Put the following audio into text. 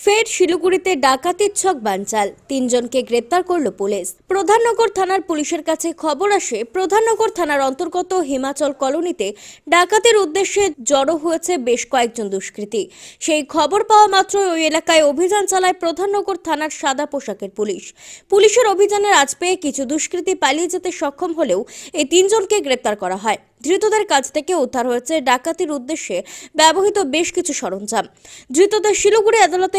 ফের শিলিগুড়িতে ডাকাতির ছক বানচাল। তিনজনকে গ্রেপ্তার করল পুলিশ। প্রধাননগর থানার পুলিশের কাছে খবর আসে, প্রধাননগর থানার অন্তর্গত হিমাচল কলোনিতে ডাকাতির উদ্দেশ্যে জড়ো হয়েছে বেশ কয়েকজন দুষ্কৃতী। সেই খবর পাওয়া মাত্র ওই এলাকায় অভিযান চালায় প্রধাননগর থানার সাদা পোশাকের পুলিশ। পুলিশের অভিযানের আজ পেয়ে কিছু দুষ্কৃতী পালিয়ে যেতে সক্ষম হলেও এই তিনজনকে গ্রেপ্তার করা হয়। ধৃতদের কাছ থেকে উদ্ধার হয়েছে ডাকাতির উদ্দেশ্যে ব্যবহৃত বেশ কিছু সরঞ্জাম। ধৃতদের শিলিগুড়ি আদালতে